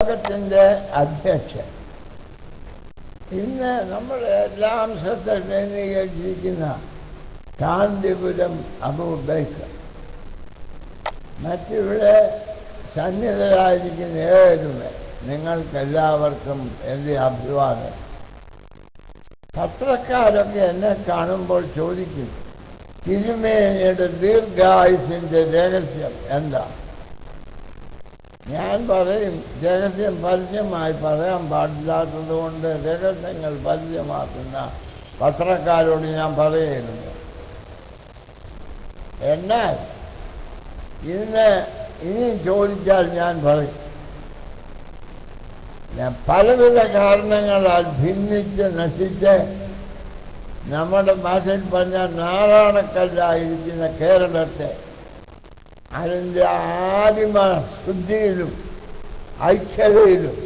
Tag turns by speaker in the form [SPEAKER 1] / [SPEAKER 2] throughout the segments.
[SPEAKER 1] യോഗത്തിന്റെ അധ്യക്ഷൻ. ഇന്ന് നമ്മൾ എല്ലാം ശ്രദ്ധ കേന്ദ്രീകരിച്ചിരിക്കുന്ന കാന്തിപുരം അബൂബേക്ക് മറ്റിവിടെ സന്നിധരായിരിക്കുന്ന ഏതുമേ നിങ്ങൾക്കെല്ലാവർക്കും എന്റെ അഭിവാദം പത്രക്കാരൊക്കെ എന്നെ കാണുമ്പോൾ ചോദിക്കും തിരുമേനിയുടെ ദീർഘായുസിന്റെ രഹസ്യം എന്താ? ഞാൻ പറയും രഹസ്യം പരസ്യമായി പറയാൻ പാടില്ലാത്തത് കൊണ്ട് രഹസ്യങ്ങൾ പരസ്യമാക്കുന്ന പത്രക്കാരോട് ഞാൻ പറയുന്നു എന്നാൽ ഇന്ന് ഇനി ചോദിച്ചാൽ ഞാൻ പറയും. ഞാൻ പലവിധ കാരണങ്ങളാൽ ഭിന്നിച്ച് നശിച്ച് നമ്മുടെ ഭാഷയിൽ പറഞ്ഞ നാരായണക്കല്ലായിരിക്കുന്ന കേരളത്തെ അതിന്റെ ആദിമ ശുദ്ധിയിലും ഐക്യതയിലും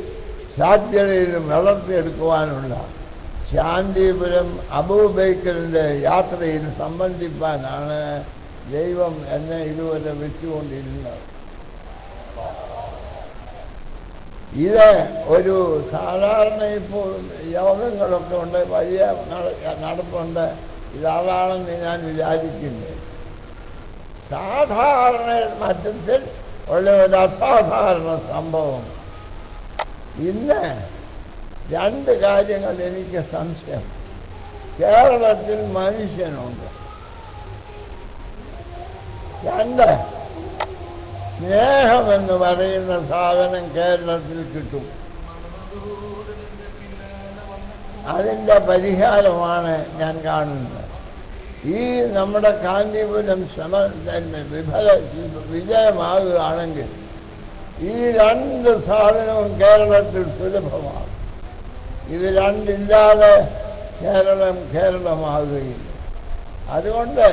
[SPEAKER 1] സാധ്യതയിലും വളർത്തിയെടുക്കുവാനുള്ള ശാന്തിപുരം അബൂബൈക്കലിന്റെ യാത്രയിൽ സംബന്ധിപ്പാനാണ് ദൈവം എന്നെ ഇതുവരെ വെച്ചുകൊണ്ടിരുന്നത്. ഇത് ഒരു സാധാരണ ഇപ്പോൾ യോഗങ്ങളൊക്കെ ഉണ്ട് വലിയ നട- നടപ്പുണ്ട്. ഇതാളാണെന്ന് ഞാൻ വിചാരിക്കുന്നത് സാധാരണ മറ്റത്തിൽ ഉള്ള ഒരു അസാധാരണ സംഭവം ഇന്ന് രണ്ട് കാര്യങ്ങൾ എനിക്ക് സംശയം കേരളത്തിൽ മനുഷ്യനുണ്ട് രണ്ട് സ്നേഹമെന്ന് പറയുന്ന സാധനം കേരളത്തിൽ കിട്ടും അതിന്റെ പരിഹാരമാണ് ഞാൻ കാണുന്നത് ഈ നമ്മുടെ കാന്തിപുരം ശ്രമ വിഫല വിജയമാകുകയാണെങ്കിൽ ഈ രണ്ട് സാധനവും കേരളത്തിൽ സുലഭമാകും ഇത് രണ്ടില്ലാതെ കേരളം കേരളമാകുകയില്ല. അതുകൊണ്ട്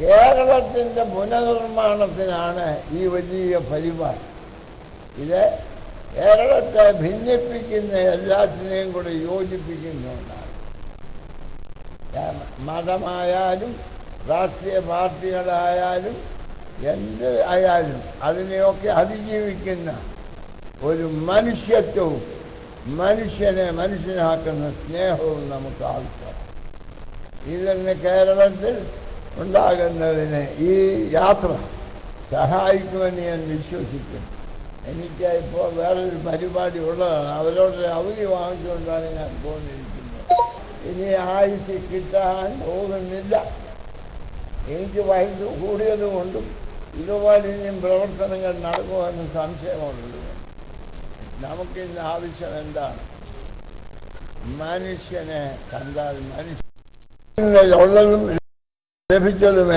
[SPEAKER 1] കേരളത്തിന്റെ പുനർനിർമ്മാണത്തിനാണ് ഈ വലിയ പരിപാടി. ഇത് കേരളത്തെ ഭിന്നിപ്പിക്കുന്ന എല്ലാത്തിനെയും കൂടെ യോജിപ്പിക്കുന്നുണ്ടാണ് മതമായാലും രാഷ്ട്രീയ പാർട്ടികളായാലും എന്ത് ആയാലും അതിനെയൊക്കെ അതിജീവിക്കുന്ന ഒരു മനുഷ്യത്വവും മനുഷ്യനെ മനുഷ്യനാക്കുന്ന സ്നേഹവും നമുക്ക് ആവശ്യമാണ്. ഇതന്നെ കേരളത്തിൽ ഉണ്ടാകുന്നതിന് ഈ യാത്ര സഹായിക്കുമെന്ന് ഞാൻ വിശ്വസിക്കുന്നു. എനിക്ക് ഇപ്പോൾ വേറൊരു പരിപാടി ഉള്ളതാണ്. അവരോട് അവധി വാങ്ങിച്ചുകൊണ്ടാണ് ഞാൻ പോന്നിരിക്കുന്നത്. ഇനി ആയുസ് കിട്ടാൻ പോകുന്നില്ല എനിക്ക് വയസ്സ് കൂടിയതുകൊണ്ടും ഇതുപോലെ ഇനിയും പ്രവർത്തനങ്ങൾ നടക്കുമെന്ന് സംശയമുള്ളത് നമുക്കിന്ന് ആവശ്യം എന്താണ്? മനുഷ്യനെ കണ്ടാൽ മനുഷ്യൻ ഉള്ളതും ലഭിച്ചതും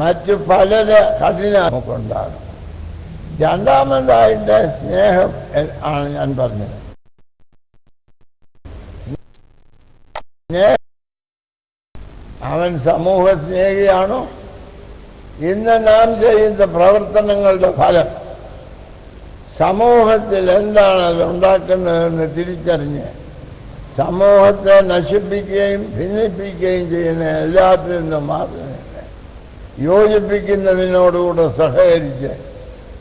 [SPEAKER 1] മറ്റു പലര് കഠിന രണ്ടാമതായിട്ട് സ്നേഹം ആണ് ഞാൻ പറഞ്ഞത്. അവൻ സമൂഹ സ്നേഹിയാണോ ഇന്ന് നാം ചെയ്യുന്ന പ്രവർത്തനങ്ങളുടെ ഫലം. സമൂഹത്തിൽ എന്താണ് അത് ഉണ്ടാക്കുന്നതെന്ന് തിരിച്ചറിഞ്ഞ് സമൂഹത്തെ നശിപ്പിക്കുകയും ഭിന്നിപ്പിക്കുകയും ചെയ്യുന്ന എല്ലാത്തിൽ നിന്നും മാത്രമേ യോജിപ്പിക്കുന്നതിനോടുകൂടെ സഹകരിച്ച്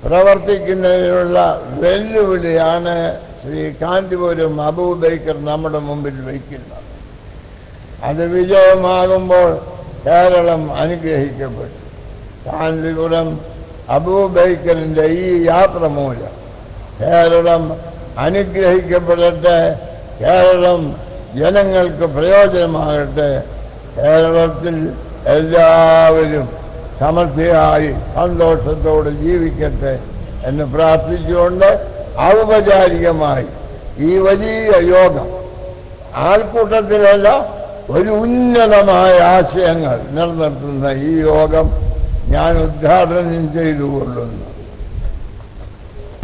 [SPEAKER 1] പ്രവർത്തിക്കുന്നതിനുള്ള വെല്ലുവിളിയാണ് ശ്രീ കാന്തിപുരം അബൂബൈക്കർ നമ്മുടെ മുമ്പിൽ വയ്ക്കുന്നത്. അത് വിജയമാകുമ്പോൾ കേരളം അനുഗ്രഹിക്കപ്പെട്ടു. കാന്തിപുരം അബൂബൈക്കറിന്റെ ഈ യാത്ര മൂലം കേരളം അനുഗ്രഹിക്കപ്പെടട്ടെ കേരളം ജനങ്ങൾക്ക് പ്രയോജനമാകട്ടെ കേരളത്തിൽ എല്ലാവരും സമൃദ്ധിയായി സന്തോഷത്തോടെ ജീവിക്കട്ടെ എന്ന് പ്രാർത്ഥിച്ചുകൊണ്ട് ഔപചാരികമായി ഈ വലിയ യോഗം ആൾക്കൂട്ടത്തിലല്ല ഒരു ഉന്നതമായ ആശയങ്ങൾ നിലനിർത്തുന്ന ഈ യോഗം ഞാൻ ഉദ്ഘാടനം ചെയ്തുകൊള്ളുന്നു.